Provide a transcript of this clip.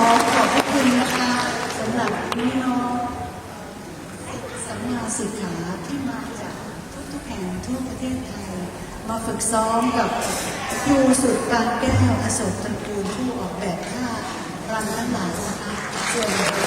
ขอขอบคุณนะคะสำหรับน้องสำนักศึกษาที่มาจากทุกๆแห่งทั่วประเทศไทย มาฝึกซ้อมกับครูสุดการแก้วอโศกตระกูลผู้ออกแบบท่ารำทั้งหลายนะคะส่วน